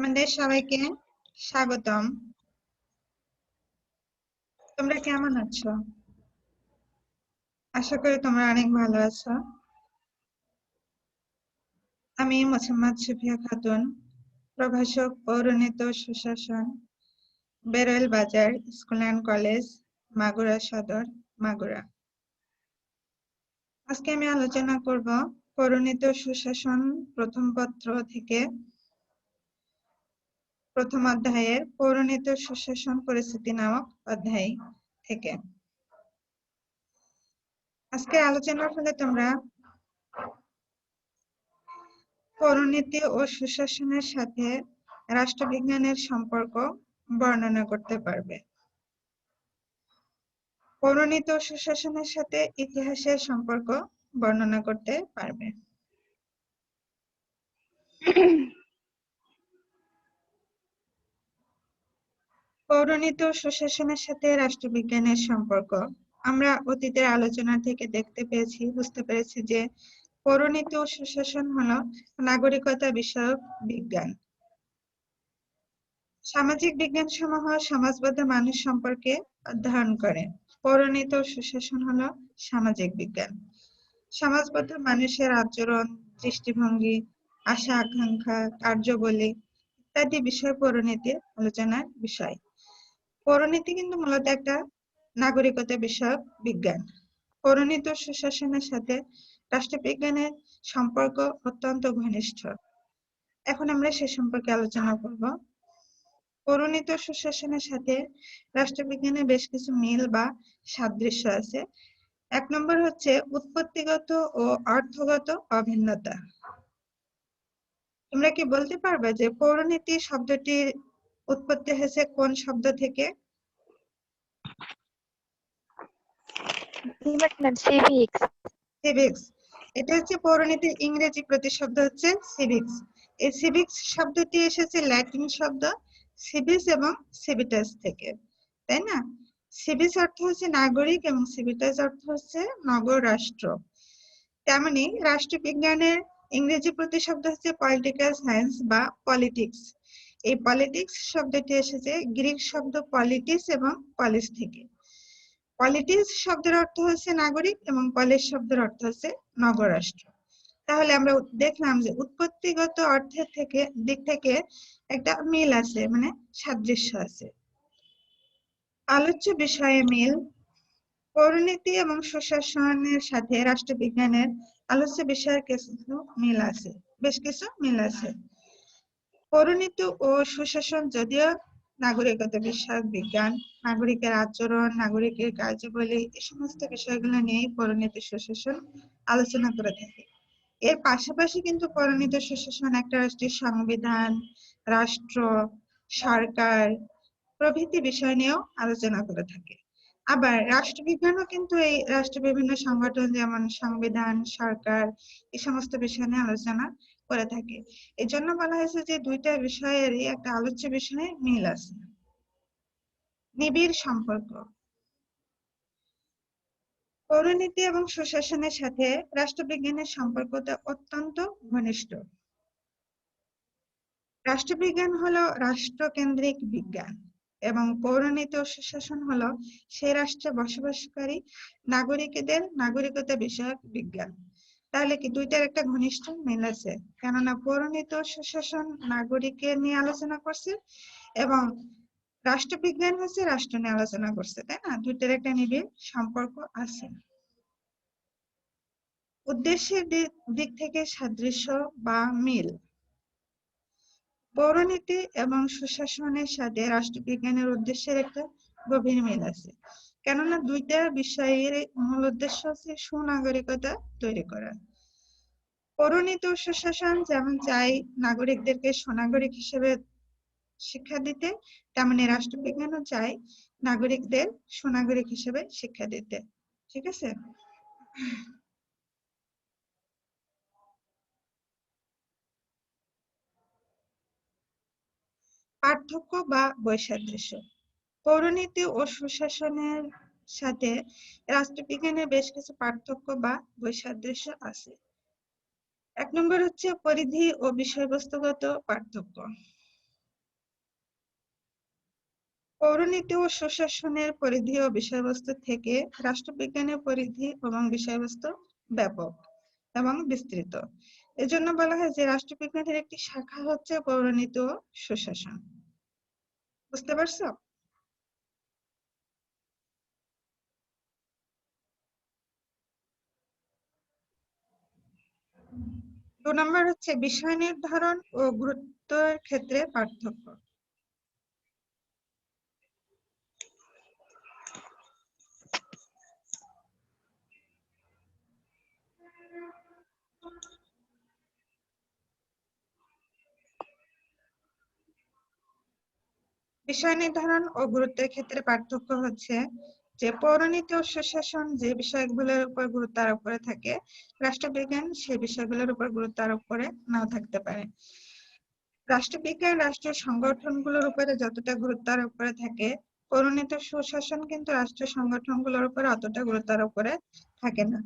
আমাদের সবাইকে স্বাগতম। তোমরা কেমন আছো? আশা করি তোমরা অনেক ভালো আছো। আমি মোসাম্মদ সুফিয়া খাতুন, প্রভাষক পৌরনীত সুশাসন, বেরোয়েল বাজার স্কুল অ্যান্ড কলেজ, মাগুরা সদর, মাগুরা। আজকে আমি আলোচনা করব পৌরনীত সুশাসন প্রথম পত্র থেকে প্রথম অধ্যায়ের পৌরনীত সুশাসন পরিস্থিতি নামক অধ্যায় থেকে। আজকে আলোচনার ফলে তোমরা পৌরনীতি ও সুশাসনের সাথে রাষ্ট্রবিজ্ঞানের সম্পর্ক বর্ণনা করতে পারবে। পৌরনীতি ও সুশাসনের সাথে ইতিহাসের সম্পর্ক বর্ণনা করতে পারবে। পৌরনীতি ও সুশাসনের সাথে রাষ্ট্রবিজ্ঞানের সম্পর্ক। আমরা অতীতের আলোচনা থেকে দেখতে পেয়েছি, বুঝতে পেরেছি যে পৌরনীতি ও সুশাসন হলো নাগরিকতা বিষয়ক বিজ্ঞান। সামাজিক বিজ্ঞান সমূহ সমাজবদ্ধ মানুষ সম্পর্কে অধ্যয়ন করে। পৌরনীতি ও সুশাসন হলো সামাজিক বিজ্ঞান। সমাজবদ্ধ মানুষের আচরণ, দৃষ্টিভঙ্গি আশা আকাঙ্ক্ষা কার্যবলী ইত্যাদি বিষয় পৌরনীতির আলোচনার বিষয়। পৌরনীতি কিন্তু মূলত একটা নাগরিকতা বিষয়ক বিজ্ঞান। পৌরনীতি সুশাসনের সাথে রাষ্ট্রবিজ্ঞানের সম্পর্ক অত্যন্ত ঘনিষ্ঠ। এখন আমরা সে সম্পর্কে আলোচনা করব। পৌরনীতি সুশাসনের সাথে রাষ্ট্রবিজ্ঞানের বেশ কিছু মিল বা সাদৃশ্য আছে। এক নম্বর হচ্ছে উৎপত্তিগত ও অর্থগত অভিন্নতা। তোমরা কি বলতে পারবে যে পৌরনীতি শব্দটির উৎপত্তি হয়েছে কোন শব্দ থেকে? সিভিক্স এটা হচ্ছে পৌরনীতির ইংরেজি প্রতিশব্দ হচ্ছে সিভিক্স এই সিভিক্স শব্দটি এসেছে ল্যাটিন শব্দ সিভিস এবং সিভিটাস থেকে তাই না? সিভিস অর্থ হচ্ছে নাগরিক এবং সিভিটাস অর্থ হচ্ছে নগর রাষ্ট্র। তেমনি রাষ্ট্রবিজ্ঞানের ইংরেজি প্রতিশব্দ হচ্ছে পলিটিক্যাল সায়েন্স বা পলিটিক্স এই পলিটিক্স শব্দটি এসেছে গ্রিক শব্দ পলিটিস এবং পলিস থেকে। পলিটিক্স শব্দের অর্থ হচ্ছে নাগরিক এবং পলিস শব্দের অর্থ হচ্ছে নগরাষ্ট্র। তাহলে আমরা দেখলাম যে উৎপত্তিগত অর্থের থেকে, দিক থেকে একটা মিল আছে মানে সাদৃশ্য আছে। আলোচ্য বিষয়ে মিল, পৌরনীতি এবং সুশাসনের সাথে রাষ্ট্রবিজ্ঞানের আলোচ্য বিষয়ের কিছু মিল আছে, বেশ কিছু মিল আছে। পৌরনীতি ও সুশাসন যদিও নাগরিকতা বিষয়ক বিজ্ঞান, নাগরিকের আচরণ, নাগরিকের কার্যাবলী এই সমস্ত বিষয়গুলো নিয়েই পৌরনীতি সুশাসন আলোচনা করে থাকে। এর পাশাপাশি কিন্তু পৌরনীতি সুশাসন একটা রাষ্ট্রের সংবিধান, রাষ্ট্র, সরকার প্রভৃতি বিষয় নিয়েও আলোচনা করে থাকে। আবার রাষ্ট্রবিজ্ঞানও কিন্তু এই রাষ্ট্র বিভিন্ন সংগঠন যেমন সংবিধান, সরকার এই সমস্ত বিষয় নিয়ে আলোচনা করে থাকে। এই জন্য বলা হয়েছে যে দুইটা বিষয়েরই একটা আলোচ্য বিষয়ে মিল আছে। নিবিড় সম্পর্ক। পৌরনীতি এবং সুশাসনের সাথে রাষ্ট্রবিজ্ঞানের সম্পর্কটা অত্যন্ত ঘনিষ্ঠ। রাষ্ট্রবিজ্ঞান হলো রাষ্ট্রকেন্দ্রিক বিজ্ঞান। এবং পৌরনীতি ও সুশাসন হলো সে রাষ্ট্রে বসবাসকারী নাগরিকদের নাগরিকতা বিষয়ক বিজ্ঞান। তাহলে কি দুইটার একটা ঘনিষ্ঠ মিল আছে? কেননা পৌরনীতি ও সুশাসন নাগরিকের নিয়ে আলোচনা করছে এবং রাষ্ট্রবিজ্ঞান হচ্ছে রাষ্ট্র নিয়ে আলোচনা করছে, তাই না? দুইটার একটা নিবিড় সম্পর্ক আছে। উদ্দেশ্যের দিক থেকে সাদৃশ্য বা মিল। পৌরনীতি এবং সুশাসনের সাথে রাষ্ট্রবিজ্ঞানের উদ্দেশ্যের একটা গভীর মিল আছে। কেননা দুইটা বিষয়ের মূল উদ্দেশ্য হচ্ছে সুনাগরিকতা তৈরি করা। পৌরনীতি ও সুশাসন যেমন চাই নাগরিকদেরকে সুনাগরিক হিসেবে শিক্ষা দিতে, তেমনি রাষ্ট্রবিজ্ঞানও চাই নাগরিকদের সুনাগরিক হিসেবে শিক্ষা দিতে। ঠিক আছে? পার্থক্য বা বৈসাদৃশ্য। পৌরনীতি ও সুশাসনের সাথে রাষ্ট্রবিজ্ঞানের বেশ কিছু পার্থক্য বা বৈসাদৃশ্য আছে। এক নম্বর হচ্ছে পরিধি ও বিষয়বস্তুগত পার্থক্য। পৌরনীতি ও সুশাসনের পরিধি ও বিষয়বস্তু থেকে রাষ্ট্রবিজ্ঞানের পরিধি এবং বিষয়বস্তু ব্যাপক এবং বিস্তৃত। এজন্য বলা হয় যে রাষ্ট্রবিজ্ঞানের একটি শাখা হচ্ছে পৌরনীতি সুশাসন। বুঝতে পারছ? দু নম্বর হচ্ছে বিষয় নির্ধারণ ও গুরুত্বের ক্ষেত্রে পার্থক্য। বিষয় নির্ধারণ ও গুরুত্বের ক্ষেত্রে পার্থক্য হচ্ছে যে পৌরনীতি ও সুশাসন যে বিষয়গুলোর উপর গুরুত্ব আরোপ করে থাকে, রাষ্ট্রবিজ্ঞান সেই বিষয়গুলোর উপর গুরুত্ব আরোপ করে নাও থাকতে পারে। রাষ্ট্রবিজ্ঞান, রাষ্ট্রীয় সংগঠনগুলোর উপরে যতটা গুরুত্ব আরোপ করে থাকে, পৌরনীতি সুশাসন কিন্তু রাষ্ট্রীয় সংগঠনগুলোর উপরে অতটা গুরুত্ব আরোপ করে থাকে না।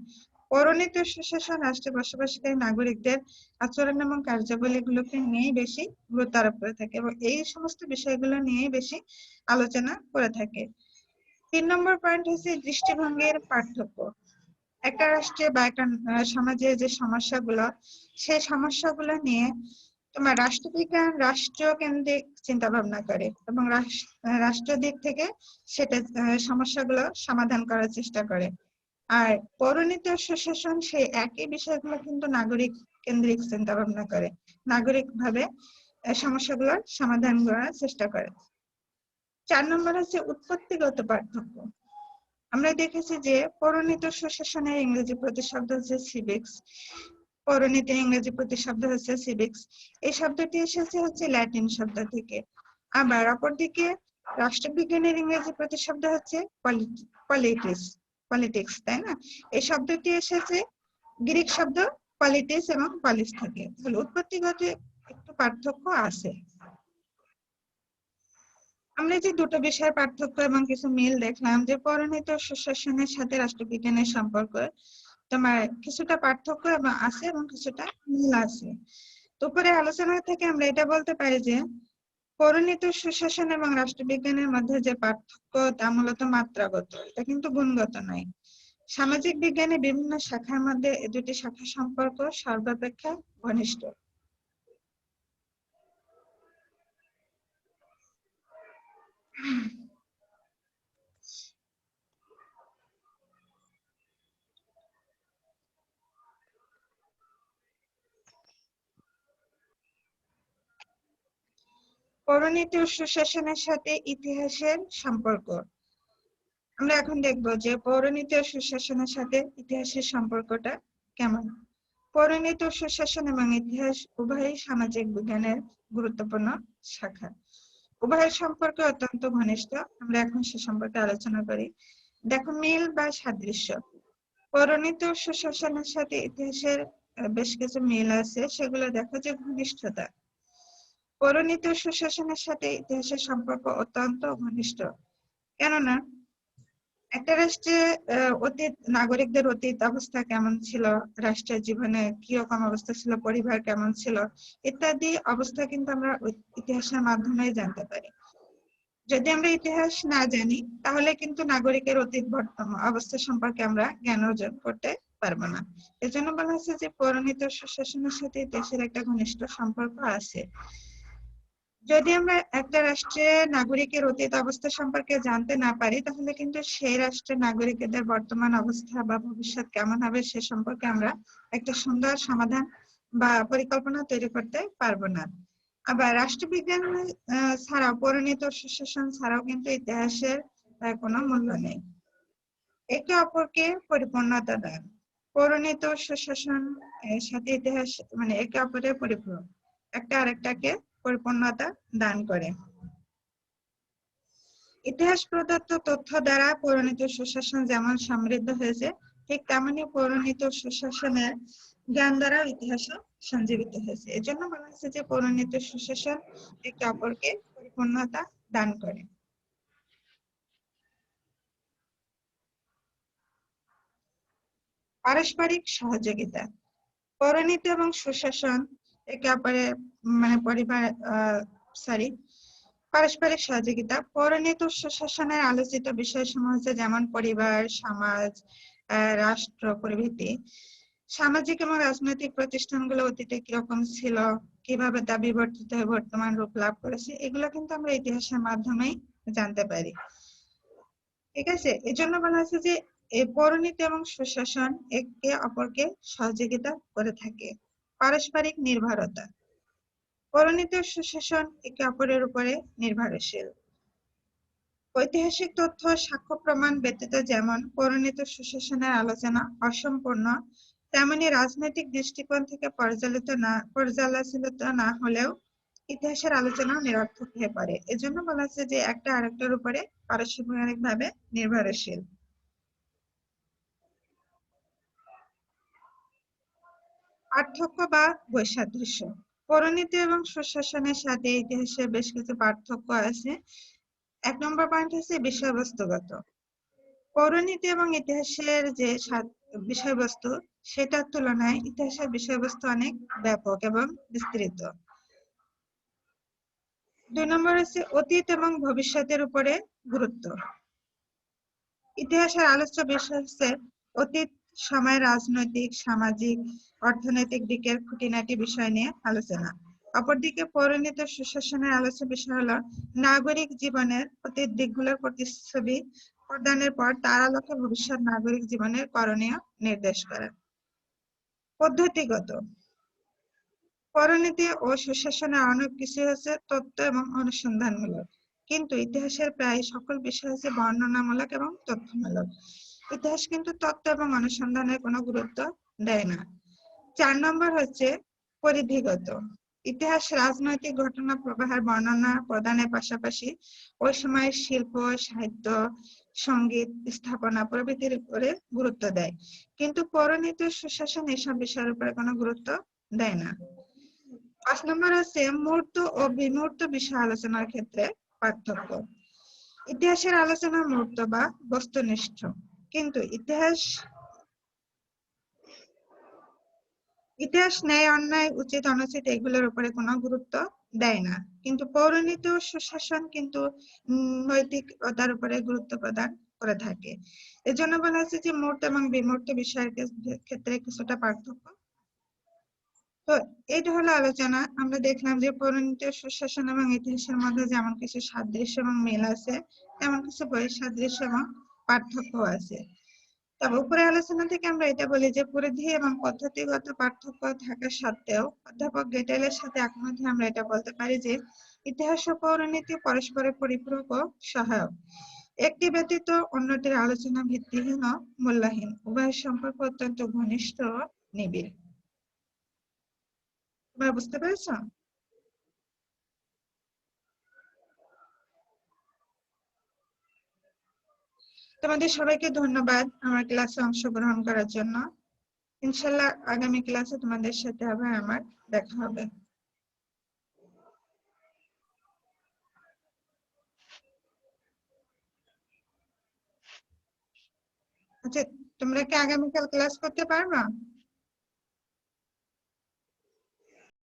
পৌরনীতি সুশাসন রাষ্ট্রে বসবাসকারী নাগরিকদের আচরণ এবং কার্যাবলীগুলোকে নিয়েই বেশি গুরুত্ব আরোপ করে থাকে এবং এই সমস্ত বিষয়গুলো নিয়েই বেশি আলোচনা করে থাকে। তিন নম্বর পয়েন্ট হচ্ছে দৃষ্টিভঙ্গির পার্থক্য। একটা রাষ্ট্রে বা একটা সমাজে যে সমস্যাগুলো, সেই সমস্যাগুলো নিয়ে তোমার রাষ্ট্রবিজ্ঞান রাষ্ট্র কেন্দ্রিক চিন্তা ভাবনা করে এবং রাষ্ট্র দিক থেকে সেটা সমস্যাগুলো সমাধান করার চেষ্টা করে। আর পৌরনীতি সুশাসন সেই একই বিষয়গুলো কিন্তু নাগরিক কেন্দ্রিক চিন্তা ভাবনা করে। নাগরিক ভাবে সমস্যাগুলোর সমাধান করার চেষ্টা করে। চার নম্বর হচ্ছে উৎপত্তিগত পার্থক্য। আমরা দেখেছি যে পৌরনীতি সুশাসনের ইংরেজি প্রতিশব্দ হচ্ছে সিভিক্স পৌরনীতির ইংরেজি প্রতিশব্দ হচ্ছে সিভিক্স এই শব্দটি এসেছে হচ্ছে ল্যাটিন শব্দ থেকে। আবার অপরদিকে রাষ্ট্রবিজ্ঞানের ইংরেজি প্রতিশব্দ হচ্ছে পলিটিক্স পলিটিক্স তাই না? এই শব্দটি এসেছে গ্রিক শব্দ পলিটিক্স এবং পলিস থেকে। তাহলে উৎপত্তিগত একটু পার্থক্য আছে। আমরা যে দুটো বিষয়ের পার্থক্য এবং কিছু মিল দেখলাম যে পরিণত সুশাসনের সাথে রাষ্ট্রবিজ্ঞানের সম্পর্ক, তোমার কিছুটা পার্থক্য এবং আছে এবং কিছুটা মিল আছে। তো উপরে আলোচনা থেকে আমরা এটা বলতে পারি যে পরিণত সুশাসন এবং রাষ্ট্রবিজ্ঞানের মধ্যে যে পার্থক্য তা মূলত মাত্রাগত, এটা কিন্তু গুণগত নয়। সামাজিক বিজ্ঞানে বিভিন্ন শাখার মধ্যে এ দুটি শাখা সম্পর্ক সর্বাপেক্ষা ঘনিষ্ঠ। পৌরনীতি ও সুশাসনের সাথে ইতিহাসের সম্পর্ক। আমরা এখন দেখব যে পৌরনীতি ও সুশাসনের সাথে ইতিহাসের সম্পর্কটা কেমন। পৌরনীতি ও সুশাসন এবং ইতিহাস উভয়ই সামাজিক বিজ্ঞানের গুরুত্বপূর্ণ শাখা। উভয়ের সম্পর্ক অত্যন্ত ঘনিষ্ঠ। আমরা এখন সে সম্পর্কে আলোচনা করি। দেখো, মিল বা সাদৃশ্য। পৌরনীতি ও সুশাসনের সাথে ইতিহাসের বেশ কিছু মিল আছে। সেগুলো দেখো যে ঘনিষ্ঠতা। পৌরনীতি সুশাসনের সাথে ইতিহাসের সম্পর্ক অত্যন্ত ঘনিষ্ঠ। কেননা, একটা রাষ্ট্রে অতীত, নাগরিকদের অতীত অবস্থা কেমন ছিল, রাষ্ট্রের জীবনে কি রকম অবস্থা ছিল, পরিবার কেমন ছিল, ইত্যাদি অবস্থা কিন্তু আমরা ইতিহাসের মাধ্যমে জানতে পারি। যদি আমরা ইতিহাস না জানি, তাহলে কিন্তু নাগরিকের অতীত বর্তমান অবস্থা সম্পর্কে আমরা জ্ঞান অর্জন করতে পারব না। এজন্য বলা হচ্ছে যে পৌরনীত সুশাসনের সাথে দেশের একটা ঘনিষ্ঠ সম্পর্ক আছে। যদি আমরা একটা রাষ্ট্রের নাগরিকের অতীত অবস্থা সম্পর্কে জানতে না পারি, তাহলে কিন্তু সেই রাষ্ট্রের নাগরিকদের বর্তমান অবস্থা বা ভবিষ্যৎ কেমন হবে সে সম্পর্কে আমরা একটা সুন্দর সমাধান বা পরিকল্পনা তৈরি করতে পারব না। আবার রাষ্ট্রবিজ্ঞান ছাড়াও পরিণত সুশাসন ছাড়াও কিন্তু ইতিহাসের কোনো মূল্য নেই। একে অপরকে পরিপূর্ণতা দেন। পরিণত সুশাসন সাথে ইতিহাস মানে একে অপরের পরিপূরক। একটা আরেকটাকে পরিপূর্ণতা দান করে। ইতিহাস প্রদত্ত তথ্য দ্বারা পৌরনীত সুশাসন যেমন সমৃদ্ধ হয়েছে, ঠিক তেমনি পৌরনীত সুশাসনের জ্ঞান দ্বারা ইতিহাস সঞ্জীবিত হয়েছে। এজন্য বলা হয়েছে যে পৌরনীত সুশাসন একে অপরকে পরিপূর্ণতা দান করে। পারস্পরিক সহযোগিতা। পৌরনীতি এবং সুশাসন একে অপরের মানে পরিবার সরি পারস্পরিক সহযোগিতা পৌরনীতি সুশাসনের আলোচিত বিষয়সমূহ হচ্ছে যেমন পরিবার, সমাজ রাষ্ট্র, প্রভৃতি, সামাজিক এবং রাজনৈতিক প্রতিষ্ঠানগুলো অতীতে কীরকম ছিল, কীভাবে তা বিবর্তিত হয়ে বর্তমান রূপ লাভ করেছে, এগুলো কিন্তু আমরা ইতিহাসের মাধ্যমেই জানতে পারি। ঠিক আছে? এজন্য বলা হয়েছে যে এই পৌরনীতি এবং সুশাসন একে অপরকে সহযোগিতা করে থাকে। পারস্পরিক নির্ভরতা। পৌরনীতি ও সুশাসন একে অপরের উপরে নির্ভরশীল। ঐতিহাসিক তথ্য সাক্ষ্য প্রমাণ ব্যতীত যেমন ও সুশাসনের আলোচনা অসম্পূর্ণ, তেমনি রাজনৈতিক দৃষ্টিকোণ থেকে পর্যালোচিত না পর্যালোচিত না হলেও ইতিহাসের আলোচনা নিরর্থক হয়ে পড়ে। এজন্য বলা হচ্ছে যে একটা আরেকটার উপরে পারস্পরিক ভাবে নির্ভরশীল। পার্থক্য বা বৈসাদৃশ্য। পৌরনীতি এবং সুশাসনের সাথে ইতিহাসের বেশ কিছু পার্থক্য আছে। এক নম্বর পয়েন্ট হচ্ছে বিষয়বস্তুগত। পৌরনীতি এবং ইতিহাসের যে বিষয়বস্তু, সেটার তুলনায় ইতিহাসের বিষয়বস্তু অনেক ব্যাপক এবং বিস্তৃত। দুই নম্বর হচ্ছে অতীত এবং ভবিষ্যতের উপরে গুরুত্ব। ইতিহাসের আলোচ্য বিষয় হচ্ছে অতীত সময়ের রাজনৈতিক, সামাজিক, অর্থনৈতিক দিকের খুঁটিনাটি বিষয় নিয়ে আলোচনা। অপরদিকে পৌরনীতি ও সুশাসনের আলোচ্য বিষয় হলো, নাগরিক জীবনের অতীত দিকগুলোর প্রতিচ্ছবি প্রদানের পর তার আলোকে ভবিষ্যৎ নাগরিক জীবনের করণীয় নির্দেশ করা। পদ্ধতিগত পরিণতি ও সুশাসনের অনেক কিছু হচ্ছে তত্ত্ব এবং অনুসন্ধানমূলক, কিন্তু ইতিহাসের প্রায় সকল বিষয় হচ্ছে বর্ণনামূলক এবং তথ্যমূলক। ইতিহাস কিন্তু তত্ত্ব এবং অনুসন্ধানের কোনো গুরুত্ব দেয় না। চার নম্বর হচ্ছে পরিধিগত। ইতিহাস রাজনৈতিক ঘটনা প্রবাহের বর্ণনা প্রদানের পাশাপাশি ওই সময়ের শিল্প, সাহিত্য, সংগীত, স্থাপনা প্রভৃতির উপরে গুরুত্ব দেয়। কিন্তু পরনীত সুশাসন এসব বিষয়ের উপরে কোনো গুরুত্ব দেয় না। পাঁচ নম্বর হচ্ছে মূর্ত ও বিমূর্ত বিষয় আলোচনার ক্ষেত্রে পার্থক্য। ইতিহাসের আলোচনা মূর্ত বা বস্তুনিষ্ঠ। কিন্তু ইতিহাস ইতিহাস, ন্যায়, অন্যায়, উচিত, অনুচিত এগুলোর উপরে কোনো গুরুত্ব দেয় না। কিন্তু পৌরনীতি ও সুশাসন কিন্তু নৈতিকতার উপরে গুরুত্ব প্রদান করে থাকে। এজন্য বলা হচ্ছে যে মূর্ত এবং বিমূর্ত বিষয়ের ক্ষেত্রে কিছুটা পার্থক্য। তো এটা হলো আলোচনা। আমরা দেখলাম যে পৌরনীতি সুশাসন এবং ইতিহাসের মধ্যে যেমন কিছু সাদৃশ্য এবং মিল আছে, তেমন কিছু বৈসাদৃশ্য এবং পার্থক্য আছে। তবে উপরে আলোচনা থেকে আমরা এটা বলি যে পরিধি এবং পদ্ধতিগত পার্থক্য থাকা সত্ত্বেও অধ্যাপক গেটেলের সাথে একমত আমরা এটা বলতে পারি যে ইতিহাস পৌরনীতি পরস্পরের পরিপূরক সহায়ক। একটি ব্যতীত অন্যটির আলোচনা ভিত্তিহীন মূল্যহীন। উভয়ের সম্পর্ক অত্যন্ত ঘনিষ্ঠ নিবিড়। তোমরা বুঝতে পেরেছ? তোমাদের সবাইকে ধন্যবাদ আমার ক্লাসে অংশগ্রহণ করার জন্য। ইনশাল্লাহ আগামী ক্লাসে তোমাদের সাথে আবার আমার দেখা হবে। আচ্ছা তোমরা কি আগামীকাল ক্লাস করতে পারবা?